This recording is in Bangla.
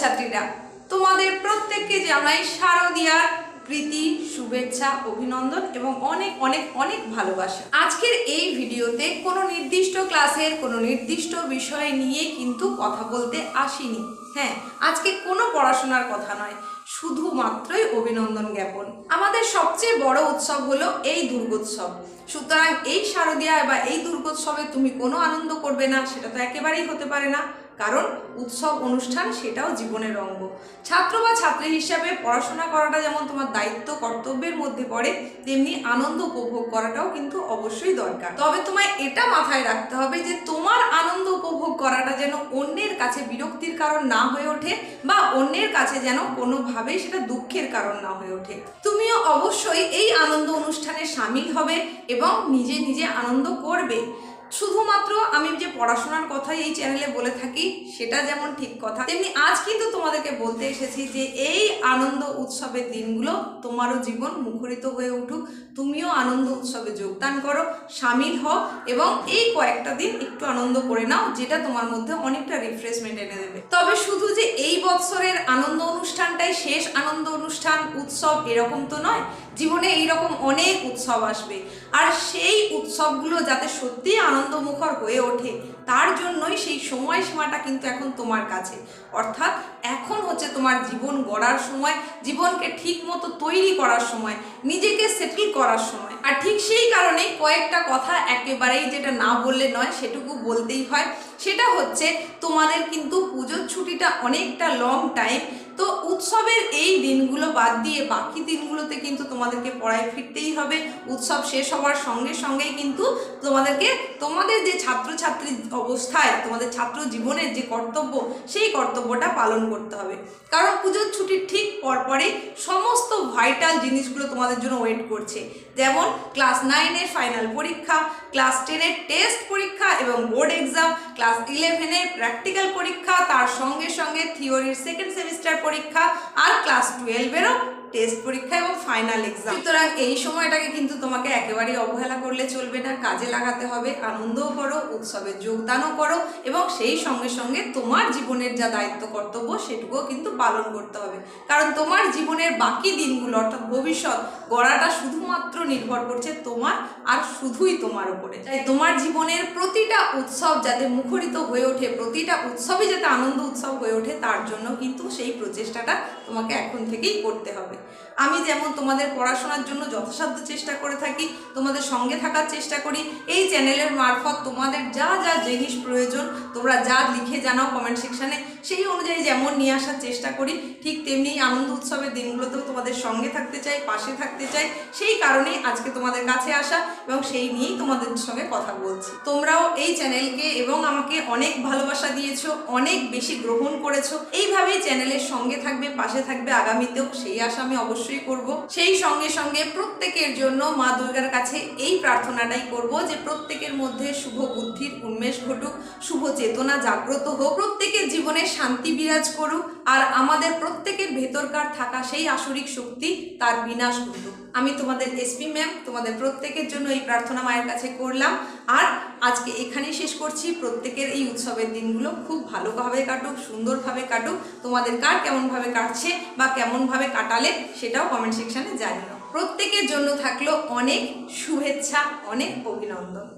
ছাত্রছাত্রীরা তোমাদের প্রত্যেককে জানাই শারদিয়ার প্রীতি, শুভেচ্ছা, অভিনন্দন এবং অনেক অনেক অনেক ভালোবাসা। আজকের এই ভিডিওতে কোনো নির্দিষ্ট ক্লাসের কোনো নির্দিষ্ট বিষয় নিয়ে কিন্তু কথা বলতে আসিনি। হ্যাঁ আজকে কোনো পড়াশোনার কথা নয়, শুধুমাত্রই অভিনন্দন জ্ঞাপন। আমাদের সবচেয়ে বড় উৎসব হলো এই দুর্গোৎসব। সুতরাং এই শারদীয়ায় বা এই দুর্গোৎসবে তুমি কোনো আনন্দ করবে না, সেটা তো একেবারেই হতে পারে না। কারণ উৎসব, অনুষ্ঠান সেটাও জীবনের অঙ্গ। ছাত্র বা ছাত্রী হিসাবে পড়াশোনা করাটা যেমন তোমার দায়িত্ব, কর্তব্যের মধ্যে পড়ে, তেমনি আনন্দ উপভোগ করাটাও কিন্তু অবশ্যই দরকার। তবে তোমায় এটা মাথায় রাখতে হবে যে তোমার আনন্দ উপভোগ করাটা যেন অন্যের কাছে বিরক্তির কারণ না হয়ে ওঠে বা অন্যের কাছে যেন কোনোভাবেই সেটা দুঃখের কারণ না হয়ে ওঠে। তুমিও অবশ্যই এই আনন্দ অনুষ্ঠানে সামিল হবে এবং নিজে নিজে আনন্দ করবে। শুধুমাত্র আমি যে পড়াশোনার কথাই এই চ্যানেলে বলে থাকি, সেটা যেমন ঠিক কথা, তেমনি আজ কিন্তু তোমাদেরকে বলতে এসেছি যে এই আনন্দ উৎসবের দিনগুলো তোমারও জীবন মুখরিত হয়ে উঠুক, তুমিও আনন্দ উৎসবে যোগদান করো, সামিল হও এবং এই কয়েকটা দিন একটু আনন্দ করে নাও, যেটা তোমার মধ্যে অনেকটা রিফ্রেশমেন্ট এনে দেবে। তবে শুধু যে এই বৎসরের আনন্দ অনুষ্ঠানটাই শেষ আনন্দ অনুষ্ঠান, উৎসব এরকম তো নয় জীবনে এইরকম অনেক উৎসব আসবে। আর সেই উৎসবগুলো যাতে সত্যিই আনন্দমুখর হয়ে ওঠে তার জন্যই সেই সময়সীমাটা কিন্তু এখন তোমার কাছে। অর্থাৎ এখন হচ্ছে তোমার জীবন গড়ার সময়, জীবনকে ঠিক মতো তৈরি করার সময়, নিজেকে সেটেল করার সময়। আর ঠিক সেই কারণে কয়েকটা কথা একেবারেই যেটা না বললে নয়, সেটুকু বলতেই হয়। সেটা হচ্ছে তোমাদের কিন্তু পুজোর ছুটিটা অনেকটা লং টাইম তো উৎসবের এই দিনগুলো বাদ দিয়ে বাকি দিনগুলোতে কিন্তু তোমাদেরকে পড়ায় ফিরতেই হবে। উৎসব শেষ হওয়ার সঙ্গে সঙ্গেই কিন্তু তোমাদেরকে, তোমাদের যে ছাত্রছাত্রী অবস্থায় তোমাদের ছাত্র জীবনের যে কর্তব্য, সেই কর্তব্যটা পালন করতে হবে। কারণ পুজোর ছুটির ঠিক পরপরই সমস্ত ভাইটাল জিনিসগুলো তোমাদের জন্য ওয়েট করছে। যেমন ক্লাস নাইনের ফাইনাল পরীক্ষা ক্লাস টেনের টেস্ট পরীক্ষা এবং বোর্ড এক্সাম ক্লাস ইলেভেনের প্র্যাকটিক্যাল পরীক্ষা, তার সঙ্গে সঙ্গে থিওরির সেকেন্ড সেমিস্টার পরীক্ষা, আর ক্লাস টুয়েলভেরও টেস্ট পরীক্ষা এবং ফাইনাল এক্সাম সুতরাং এই সময়টাকে কিন্তু তোমাকে একেবারেই অবহেলা করলে চলবে না, কাজে লাগাতে হবে, আনন্দও করো, উৎসবে যোগদানও করো এবং সেই সঙ্গে সঙ্গে তোমার জীবনের যা দায়িত্ব, কর্তব্য সেটুকুও কিন্তু পালন করতে হবে। কারণ তোমার জীবনের বাকি দিনগুলো, অর্থাৎ ভবিষ্যৎ, গড়াটা শুধুমাত্র নির্ভর করছে তোমার আর শুধুই তোমার উপরে। তাই তোমার জীবনের প্রতিটা উৎসব যাতে মুখরিত হয়ে ওঠে, প্রতিটা উৎসবই যাতে আনন্দ উৎসব হয়ে ওঠে, তার জন্য কিন্তু সেই প্রচেষ্টাটা তোমাকে এখন থেকেই করতে হবে। আমি যেমন তোমাদের পড়াশোনার জন্য যথাসাধ্য চেষ্টা করে থাকি, তোমাদের সঙ্গে থাকার চেষ্টা করি, এই চ্যানেলের মারফত তোমাদের যা যা জিনিস প্রয়োজন, তোমরা যা লিখে জানাও কমেন্ট সেকশানে সেই অনুযায়ী যেমন নিয়ে আসার চেষ্টা করি, ঠিক তেমনি আনন্দ উৎসবের দিনগুলোতেও তোমাদের সঙ্গে থাকতে চাই, পাশে থাকতে চাই, সেই কারণেই আজকে তোমাদের কাছে আসা এবং সেই নিয়েই তোমাদের সঙ্গে কথা বলছি। তোমরাও এই চ্যানেলকে এবং আমাকে অনেক ভালোবাসা দিয়েছ, অনেক বেশি গ্রহণ করেছ, এইভাবেই চ্যানেলের সঙ্গে থাকবে, পাশে থাকবে, আগামীতেও সেই আশা আমি অবশ্যই করব। সেই সঙ্গে সঙ্গে প্রত্যেকের জন্য মা দুর্গার কাছে এই প্রার্থনাটাই করব যে প্রত্যেকের মধ্যে শুভ বুদ্ধির উন্মেষ ঘটুক, শুভ চেতনা জাগ্রত হোক, প্রত্যেকের জীবনে শান্তি বিরাজ করুক, আর আমাদের প্রত্যেকের ভেতরকার থাকা সেই আসরিক শক্তি তার বিনাশ ঘটুক। আমি তোমাদের এসপি ম্যাম তোমাদের প্রত্যেকের জন্য এই প্রার্থনা মায়ের কাছে করলাম। আর আজকে এখানেই শেষ করছি। প্রত্যেকের এই উৎসবের দিনগুলো খুব ভালোভাবে কাটুক, সুন্দরভাবে কাটুক। তোমাদের কার কেমনভাবে কাটছে বা কেমনভাবে কাটালে সেটাও কমেন্ট সেকশানে জানিও। প্রত্যেকের জন্য থাকল অনেক শুভেচ্ছা, অনেক অভিনন্দন।